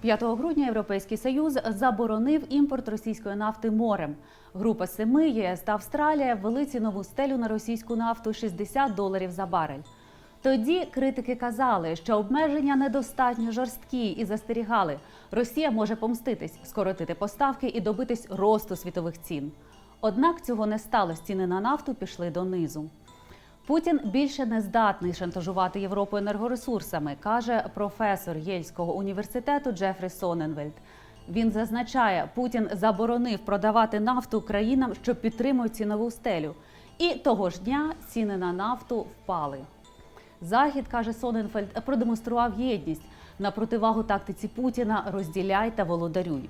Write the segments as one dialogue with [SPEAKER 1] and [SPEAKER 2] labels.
[SPEAKER 1] 5 грудня Європейський Союз заборонив імпорт російської нафти морем. Група семи ЄС та Австралія ввели цінову стелю на російську нафту 60 доларів за барель. Тоді критики казали, що обмеження недостатньо жорсткі і застерігали, Росія може помститись, скоротити поставки і добитись росту світових цін. Однак цього не сталося. Ціни на нафту пішли донизу. Путін більше не здатний шантажувати Європу енергоресурсами, каже професор Єльського університету Джефрі Соненвельд. Він зазначає, Путін заборонив продавати нафту країнам, що підтримують цінову стелю. І того ж дня ціни на нафту впали. Захід, каже Соненфельд, продемонстрував єдність на противагу тактиці Путіна розділяй та володарюй.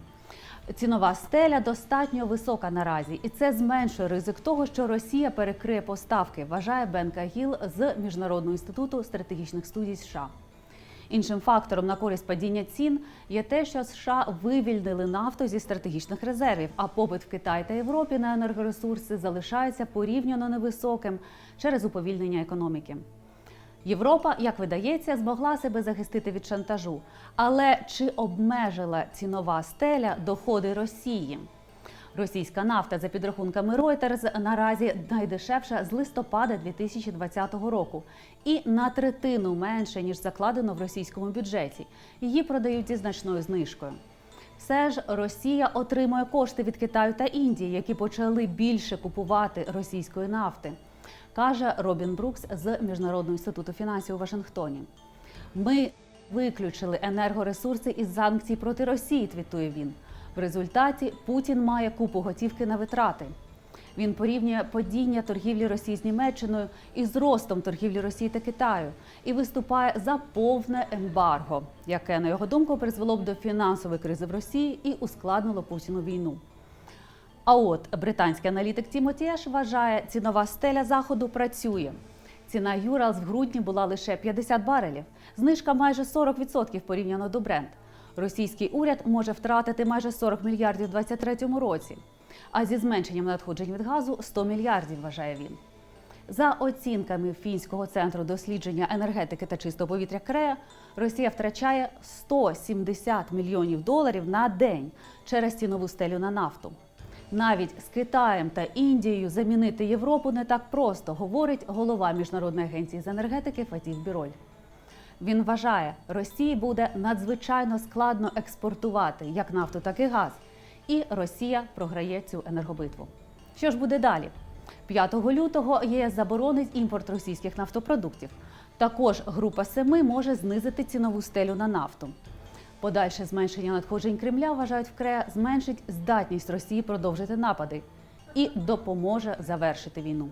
[SPEAKER 1] Цінова стеля достатньо висока наразі, і це зменшує ризик того, що Росія перекриє поставки, вважає Бен Кагіл з Міжнародного інституту стратегічних студій США. Іншим фактором на користь падіння цін є те, що США вивільнили нафту зі стратегічних резервів, а попит в Китаї та Європі на енергоресурси залишається порівняно невисоким через уповільнення економіки. Європа, як видається, змогла себе захистити від шантажу. Але чи обмежила цінова стеля доходи Росії? Російська нафта, за підрахунками Reuters, наразі найдешевша з листопада 2020 року і на третину менше ніж закладено в російському бюджеті. Її продають зі значною знижкою. Все ж Росія отримує кошти від Китаю та Індії, які почали більше купувати російської нафти, каже Робін Брукс з Міжнародного інституту фінансів у Вашингтоні. Ми виключили енергоресурси із санкцій проти Росії. Твітує він. В результаті Путін має купу готівки на витрати. Він порівнює падіння торгівлі Росії з Німеччиною із ростом торгівлі Росії та Китаю і виступає за повне ембарго, яке, на його думку, призвело б до фінансової кризи в Росії і ускладнило Путіну війну. А от британський аналітик Тімоті Еш вважає, цінова стеля заходу працює. Ціна Юралс в грудні була лише 50 барелів, знижка майже 40% порівняно до Брент. Російський уряд може втратити майже 40 мільярдів у 2023 році. А зі зменшенням надходжень від газу 100 мільярдів, вважає він. За оцінками фінського центру дослідження енергетики та чистого повітря КРЕА, Росія втрачає 170 мільйонів доларів на день через цінову стелю на нафту. Навіть з Китаєм та Індією замінити Європу не так просто, говорить голова міжнародної агенції з енергетики Фатіх Біроль. Він вважає, Росії буде надзвичайно складно експортувати як нафту, так і газ, і Росія програє цю енергобитву. Що ж буде далі? 5 лютого ЄС заборонить імпорт російських нафтопродуктів. Також група семи може знизити цінову стелю на нафту. Подальше зменшення надходжень Кремля вважають вкре зменшить здатність Росії продовжити напади і допоможе завершити війну.